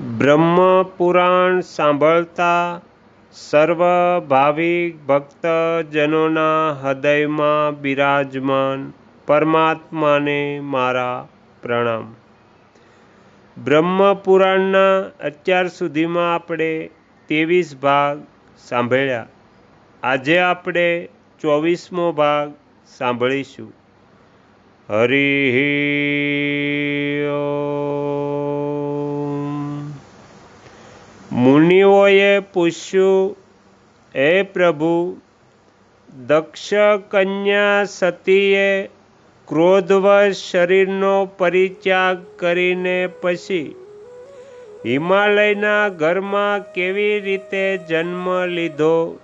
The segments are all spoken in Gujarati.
બ્રહ્મપુરાણ સાંભળતા સર્વ ભાવિક ભક્તજનોના હૃદયમાં બિરાજમાન પરમાત્માને મારા પ્રણામ. બ્રહ્મપુરાણના અત્યાર સુધીમાં આપણે ત્રેવીસ ભાગ સાંભળ્યા. આજે આપણે ચોવીસમો ભાગ સાંભળીશું. હરિ મુનિઓએ પૂછ્યું, હે પ્રભુ દક્ષ કન્યા સતીએ ક્રોધવશ શરીરનો પરિત્યાગ કરીને પછી હિમાલયના ઘરમાં કેવી રીતે જન્મ લીધો?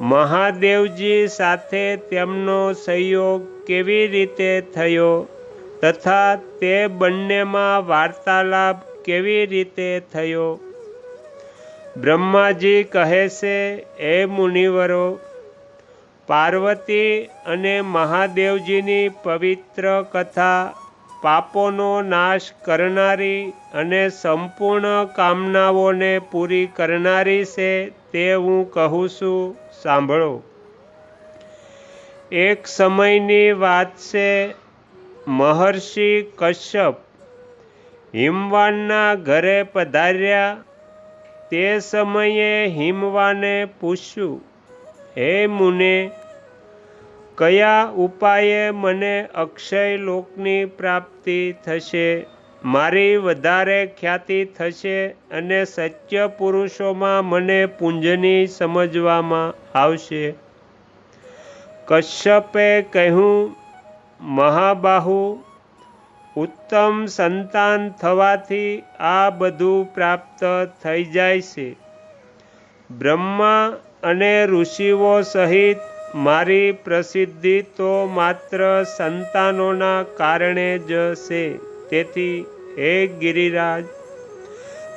મહાદેવજી સાથે તેમનો સંયોગ કેવી રીતે થયો? તથા તે બંનેમાં વાર્તાલાપ કેવી રીતે થયો? બ્રહ્માજી કહે છે એ મુનિવરો, પાર્વતી અને મહાદેવજીની પવિત્ર કથા પાપોનો નાશ કરનારી અને સંપૂર્ણ કામનાઓને પૂરી કરનારી છે તે હું કહું છું. સાંભળો. એક સમયની વાત છે, મહર્ષિ કશ્યપ હિમવાનના ઘરે પધાર્યા તે સમયે હિમવાને પૂછ્યું, હે મુને, કયા ઉપાયે મને અક્ષય લોકની પ્રાપ્તિ થશે? મારી વધારે ખ્યાતિ થશે અને સત્ય પુરુષોમાં મને પૂંજની સમજવામાં આવશે. કશ્યપે કહ્યું, મહાબાહુ ઉત્તમ સંતાન થવાથી આ બધું પ્રાપ્ત થઈ જાય છે. બ્રહ્મા અને ઋષિઓ સહિત મારી પ્રસિદ્ધિ તો માત્ર સંતાનોના કારણે જ છે. તેથી હે ગિરિરાજ,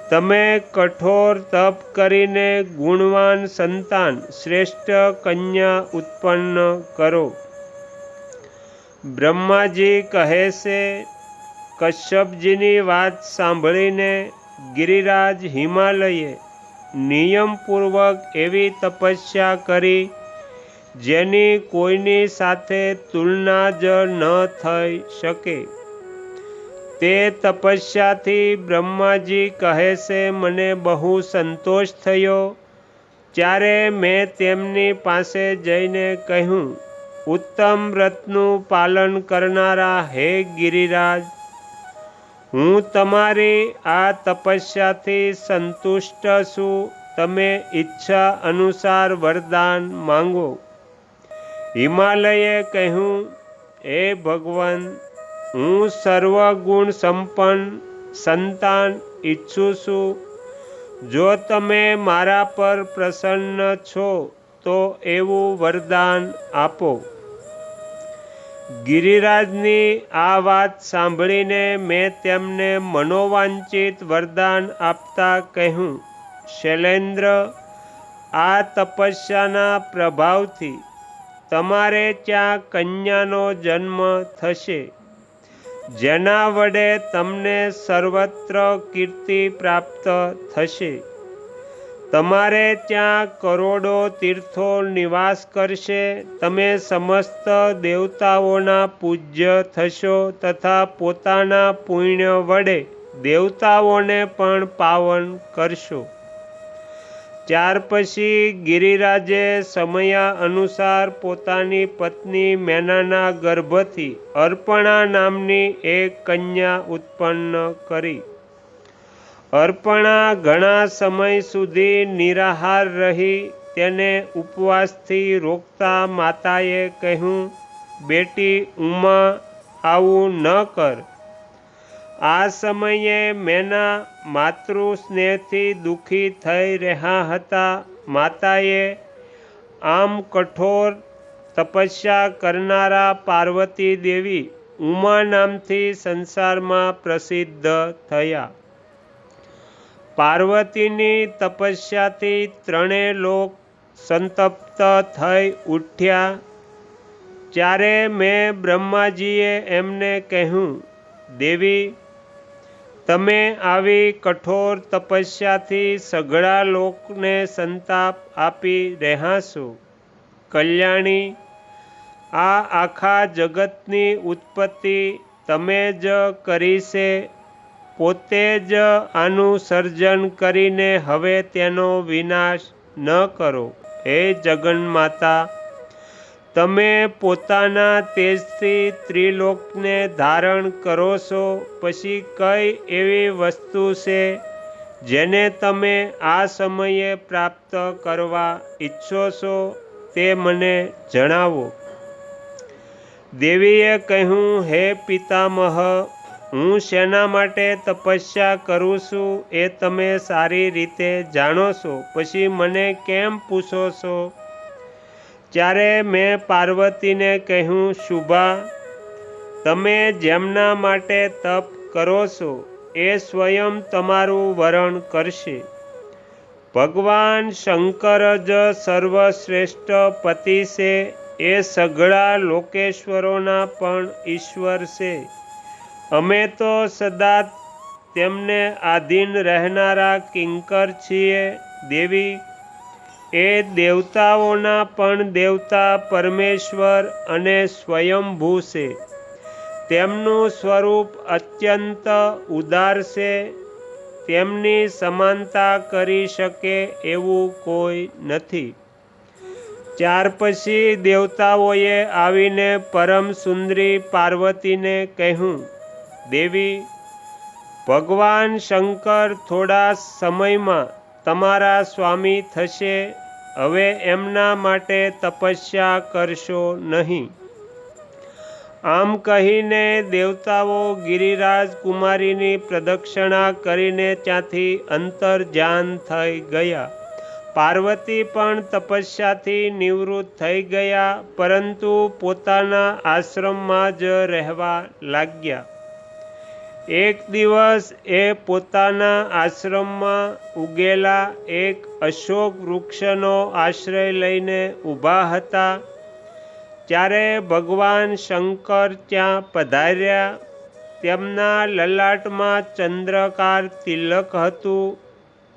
તમે કઠોર તપ કરીને ગુણવાન સંતાન શ્રેષ્ઠ કન્યા ઉત્પન્ન કરો. બ્રહ્માજી કહે છે કશ્યપજીની વાત સાંભળીને ગિરિરાજ હિમાલયે નિયમપૂર્વક એવી તપસ્યા કરી, જેની કોઈની સાથે તુલના જ ન થઈ શકે. તે તપસ્યાથી બ્રહ્માજી કહે છે, મને બહુ સંતોષ થયો. ત્યારે મેં તેમની પાસે જઈને કહ્યું, ઉત્તમ વ્રતનું પાલન કરનારા હે ગિરિરાજ હું તમારી આ તપસ્યાથી સંતુષ્ટ છું. તમે ઈચ્છા અનુસાર વરદાન માંગો. હિમાલયે કહ્યું, હે ભગવાન, હું સર્વગુણ સંપન્ન સંતાન ઈચ્છું છું. જો તમે મારા પર પ્રસન્ન છો, તો એવું વરદાન આપો. ગિરિરાજની આ વાત સાંભળીને મેં તેમને મનોવાંચિત વરદાન આપતા કહ્યું, શૈલેન્દ્ર, આ તપસ્યાના પ્રભાવથી તમારે ત્યાં કન્યાનો જન્મ થશે. જેના વડે તમને સર્વત્ર કીર્તિ પ્રાપ્ત થશે. તમારે ત્યાં કરોડો તીર્થો નિવાસ કરશે, તમે સમસ્ત દેવતાઓના પૂજ્ય થશો તથા પોતાના પુણ્ય વડે દેવતાઓને પણ પાવન કરશો. ત્યાર પછી ગિરિરાજે સમયા અનુસાર પોતાની પત્ની મેનાના ગર્ભથી અર્પણા નામની એક કન્યા ઉત્પન્ન કરી. અર્પણા ઘણા સમય સુધી નિરાહાર રહી તેને ઉપવાસથી રોકતા માતાએ કહ્યું, બેટી, ઉમા, આવું ન કર. આ સમયે મેના માતૃ સ્નેહથી દુઃખી થઈ રહ્યા હતા. માતાએ આમ કઠોર તપસ્યા કરનારા પાર્વતી દેવી ઉમા નામથી સંસારમાં પ્રસિદ્ધ થયા. પાર્વતીની તપસ્યાથી ત્રણેય લોક સંતપ્ત થઈ ઉઠ્યા. ત્યારે મેં બ્રહ્માજીએ એમને કહ્યું, દેવી, તમે આવી કઠોર તપસ્યાથી સઘળા લોકને સંતાપ આપી રહ્યાશો કલ્યાણી, આ આખા જગતની ઉત્પત્તિ તમે જ કરી છે. પોતે જ આનું સર્જન કરીને હવે તેનો વિનાશ ન કરો. હે જગન્માતા, તમે પોતાના તેજથી ત્રિલોકને ધારણ કરો છો, પછી કઈ એવી વસ્તુ છે જેને તમે આ સમયે પ્રાપ્ત કરવા ઈચ્છો છો તે મને જણાવો. દેવીએ કહ્યું, હે પિતામહ હું શેના માટે તપસ્યા કરું છું એ તમે સારી રીતે જાણો છો. પછી મને કેમ પૂછો છો? ત્યારે મેં પાર્વતીને કહ્યું, શુભા, તમે જેમના માટે તપ કરો છો, એ સ્વયં તમારું વરણ કરશે. ભગવાન શંકર જ સર્વશ્રેષ્ઠ પતિ છે, એ સઘળા લોકેશ્વરોના પણ ઈશ્વર છે. અમે તો સદા તેમને આધીન રહેનારા કિંકર છીએ, દેવી. એ દેવતાઓના પણ દેવતા પરમેશ્વર અને સ્વયંભૂ છે. તેમનું સ્વરૂપ અત્યંત ઉદાર છે. તેમની સમાનતા કરી શકે એવું કોઈ નથી. ત્યાર પછી દેવતાઓએ આવીને પરમ સુંદરી પાર્વતીને કહ્યું દેવી, ભગવાન શંકર થોડા સમયમાં તમારા સ્વામી થશે. હવે એમના માટે તપસ્યા કરશો નહીં. આમ કહીને દેવતાઓ ગિરિરાજ કુમારીની પ્રદક્ષિણા કરીને ત્યાંથી અંતર્જાન થઈ ગયા. પાર્વતી પણ તપસ્યાથી નિવૃત્ત થઈ ગયા, પરંતુ પોતાના આશ્રમમાં જ રહેવા લાગ્યા. એક દિવસ એ પોતાના આશ્રમમાં ઉગેલા એક અશોક વૃક્ષનો આશ્રય લઈને ઊભા હતા. ત્યારે ભગવાન શંકર ત્યાં પધાર્યા. તેમના લલાટમાં ચંદ્રકાર તિલક હતું.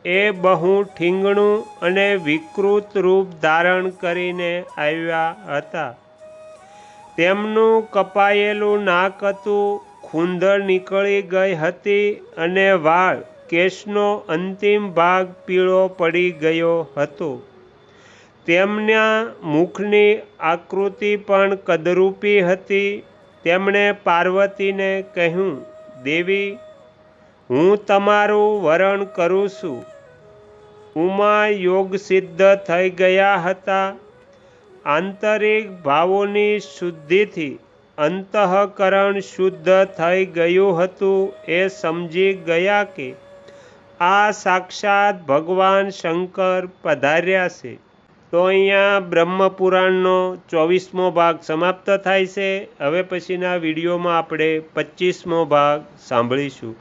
એ બહુ ઠીંગણું અને વિકૃત રૂપ ધારણ કરીને આવ્યા હતા. તેમનું કપાયેલું નાક હતું. ખૂંધર નીકળી ગઈ હતી અને વાળ કેશનો અંતિમ ભાગ પીળો પડી ગયો હતો. તેમના મુખની આકૃતિ પણ કદરૂપી હતી. તેમણે પાર્વતીને કહ્યું, દેવી, હું તમારું વરણ કરું છું. ઉમા યોગ સિદ્ધ થઈ ગયા હતા. આંતરિક ભાવોની શુદ્ધિથી અંતઃકરણ શુદ્ધ થઈ ગયું હતું એ સમજી ગયા કે આ સાક્ષાત ભગવાન શંકર પધાર્યા છે. તો અહીંયા બ્રહ્મપુરાણનો ચોવીસમો ભાગ સમાપ્ત થાય છે. હવે પછીના વિડીયોમાં આપણે પચીસમો ભાગ સાંભળીશું.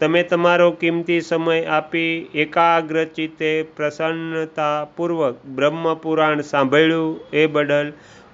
તમે તમારો કિંમતી સમય આપી એકાગ્રચિતે પ્રસન્નતાપૂર્વક બ્રહ્મપુરાણ સાંભળ્યું એ બદલ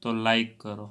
તો લાઈક કરો.